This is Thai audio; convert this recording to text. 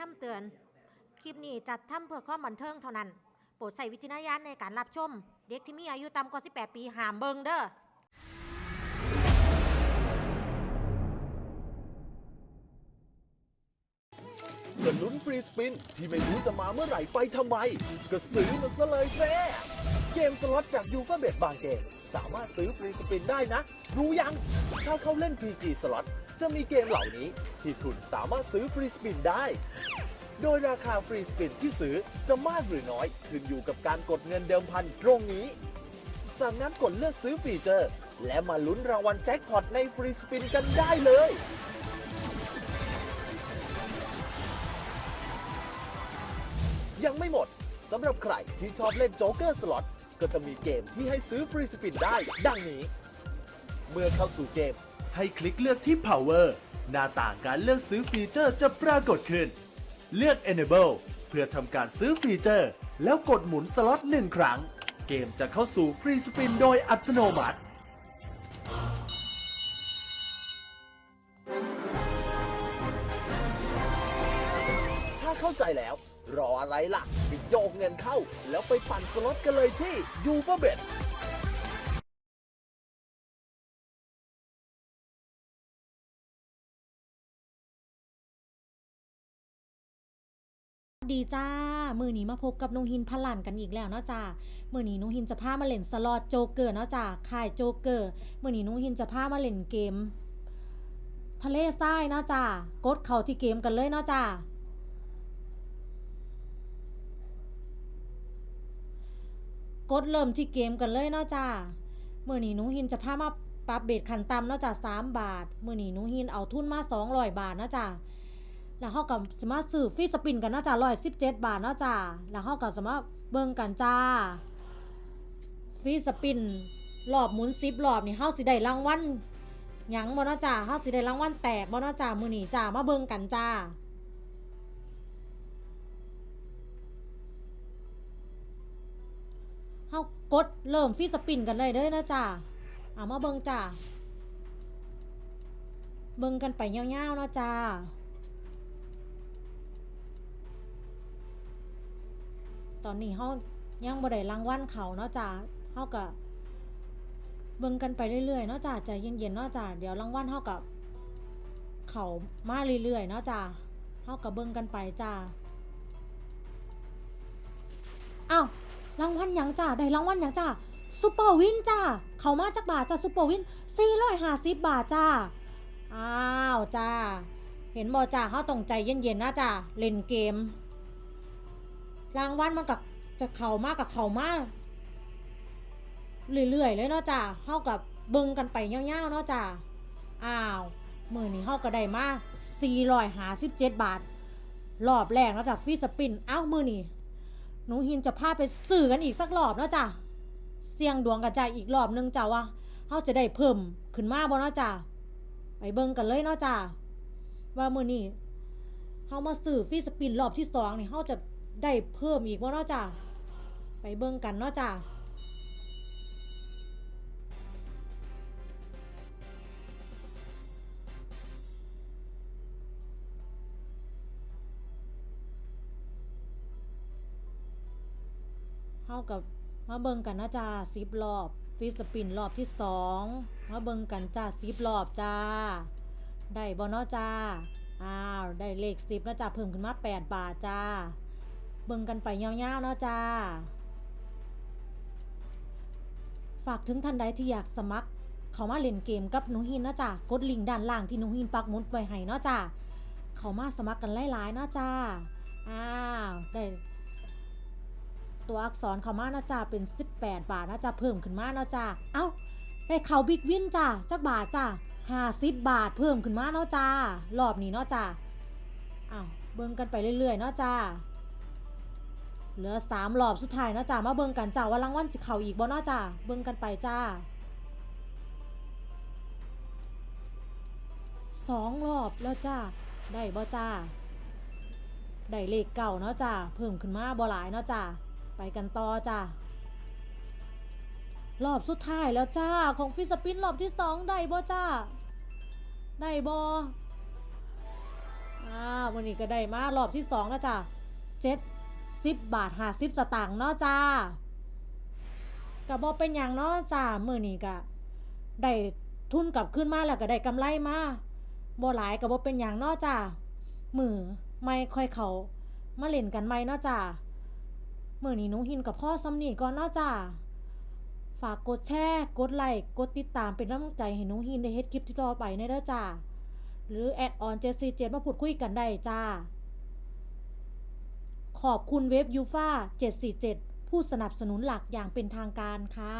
คำเตือน คลิปนี้จัดทำเพื่อความบันเทิงเท่านั้น โปรดใส่วิจารณญาณในการรับชม เด็กที่มีอายุต่ำกว่า 18 ปีห้ามเบิงเด้อ ก็ลุ้นฟรีสปินที่ไม่รู้จะมาเมื่อไหร่ไปทำไม ก็ซื้อมันซะเลยแซ่เกมสล็อตจากยูฟาเบตบางเกมสามารถซื้อฟรีสปินได้นะ รู้ยัง ถ้าเขาเล่น PG สล็อต จะมีเกมเหล่านี้ที่คุณสามารถซื้อฟรีสปินได้ โดยราคาฟรีสปินที่ซื้อจะมากหรือน้อย ขึ้นอยู่กับการกดเงินเดิมพันตรงนี้ จากนั้นกดเลือกซื้อฟีเจอร์ และมาลุ้นรางวัลแจ็คพอตในฟรีสปินกันได้เลยยังไม่หมดสำหรับใครที่ชอบเล่นโจ๊กเกอร์สล็อตก็จะมีเกมที่ให้ซื้อฟรีสปินได้ ดังนี้ เมื่อเข้าสู่เกม ให้คลิกเลือกที่ Power หน้าต่างการเลือกซื้อฟีเจอร์จะปรากฏขึ้น เลือก Enable เพื่อทำการซื้อฟีเจอร์ แล้วกดหมุนสล็อตหนึ่งครั้ง เกมจะเข้าสู่ฟรีสปินโดยอัตโนมัติ ถ้าเข้าใจแล้ว รออะไรล่ะไปโยกเงินเข้า แล้วไปปั่นสล็อตกันเลยที่ยูฟ b เบ t ดีจ้า มือนี้มาพบกับนุงหินพลันกันอีกแล้วเนาะจ้ามือนี้นุงหินจะพามาเล่นสล็อตโจเกอร์เนาะจ้าค่ายโจเกอร์ มือนี้นุงหินจะพามาเล่นเกม ทะเลทรายเนาะจ้ากดเข้าที่เกมกันเลยเนาะจ้ากดเริ่มที่เกมกันเลยเนาะจ้ามือนี้นุงหินจะพามาปรับเบสขันต่ำเนาะจ้าสามบาท มือนี้นุงหินเอาทุนมาสองร้อยบาทเนาะจ้า แล้วเฮาก็สามารถซื้อฟรีสปินกันเนาะจ้า117บเจ็ดบาทนะจ้าแล้วเฮาก็สามารถเบิ่งกันจ้าฟรีสปินรอบหมุน10รอบนี่เฮาสิได้รางวัลหยังบ่นะจ้าเฮาสิได้รางวัลแตกบ่นะจ้ามื้อนี้จ้ามาเบิ่งกันจ้าเฮากดเริ่มฟรีสปินกันเลยเด้อนะจ้าเอามาเบิ่งจ้าเบิ่งกันไปยาวๆนะจ้า ตอนนี้เฮายังบ่ได้รางวัลเขาเนาะจ้าเฮาก็เบิ่งกันไปเรื่อยๆเนาะจ้าใจเย็นๆเนาะจ้าเดี๋ยวรางวัลเฮากับเขามาเรื่อยๆเนาะจ้าเฮาก็เบิ่งกันไปจ้าอ้าวรางวัลหยังจ้าได้รางวัลหยังจ้าซุปเปอร์วินจ้าเขามาจากบาทจ้าซุปเปอร์วิน450บาทจ้าอ้าวจ้าเห็นบ่จ้าเฮาต้องใจเย็นๆนะจ้าเล่นเกม รางวัลมันกับจะเข่ามากกับเข่ามากเรื่อยๆเลยเนาะจ้าเฮากับเบิ่งกันไปเงี้ยวๆเนาะจ้าอ้าวมือนี้เฮาก็ได้มา457 บาท รอบแรกเนาะจ้ะฟรีสปิน เอ้ามือนี้หนูหินจะพาไปสื่อกันอีกสักรอบเนาะจ้ะเสี่ยงดวงกันจ้าอีกรอบนึงจ้าว่าเฮาจะได้เพิ่มขึ้นมาบ่เนาะจ้าไปเบิ่งกันเลยเนาะจ้าว่ามือนี้เฮามาสื่อฟรีสปินรอบที่สองนี่เฮาจะ ได้เพิ่มอีกว่าเนาะจ้าไปเบิ่งกันเนาะจ้าเฮากับมาเบิ่งกันนะจ้าสิบรอบฟิสปินรอบที่สองมาเบิ่งกันจ้าสิบรอบจ้า ได้บ่เนาะจ้าอ้าวได้เลขสิบนะจ้าเพิ่มขึ้นมาแปดบาทจ้า เบิ่งกันไปยาวๆเนาะจ้า ฝากถึงท่านใดที่อยากสมัคร เขามาเล่นเกมกับหนูหินเนาะจ้ากดลิงก์ด้านล่างที่หนูหินปักหมุดไว้ให้เนาะจ้าเขามาสมัครกันหลายๆเนาะจ้าอ้าวได้ตัวอักษรเขามาเนาะจ้าเป็น 18 บาทเนาะจ้าเพิ่มขึ้นมาเนาะจ้าเอ้าได้เขาบิ๊กวินจ้าจักบาทจ้า50บาทเพิ่มขึ้นมาเนาะจ้ารอบนี้เนาะจ้าอ้าวเบิ่งกันไปเรื่อยๆเนาะจ้า เหลือสามรอบสุดท้ายเนาะจ้ามาเบิ่งกันจ้าว่ารางวัลสิเข้าอีกบ่เนาะจ้าเบิ่งกันไปจ้าสองรอบแล้วจ้าได้บ่จ้าได้เลขเก่าเนาะจ้าเพิ่มขึ้นมาบ่หลายเนาะจ้าไปกันต่อจ้ารอบสุดท้ายแล้วจ้าของฟิสปินรอบที่สองได้บ่จ้าได้บ่อ่าวันนี้ก็ได้มารอบที่สองแล้วจ้ะเจ็ด สิบบาทห้าสิบสตางค์เนาะจ้ากะบอเป็นอย่างเนาะจ้ามือนี้กะได้ทุนกลับขึ้นมาแล้วก็ได้กำไรมาบ่หลายกะบ่เป็นอย่างเนาะจ้ามือไม่ค่อยเขามาเล่นกันไม่เนาะจ้ามือนี้หนุหินกับพ่อซ้ำนี่ก่อนเนาะจ้าฝากกดแชร์ กดไลค์ กดติดตามเป็นกำลังใจให้หนุหินได้เฮ็ดคลิปที่ต่อไปในเด้อจ้าหรือแอดออนเจสซีเจมาพูดคุยกันได้จ้า ขอบคุณเว็บยูฟา747 ผู้สนับสนุนหลักอย่างเป็นทางการค่ะ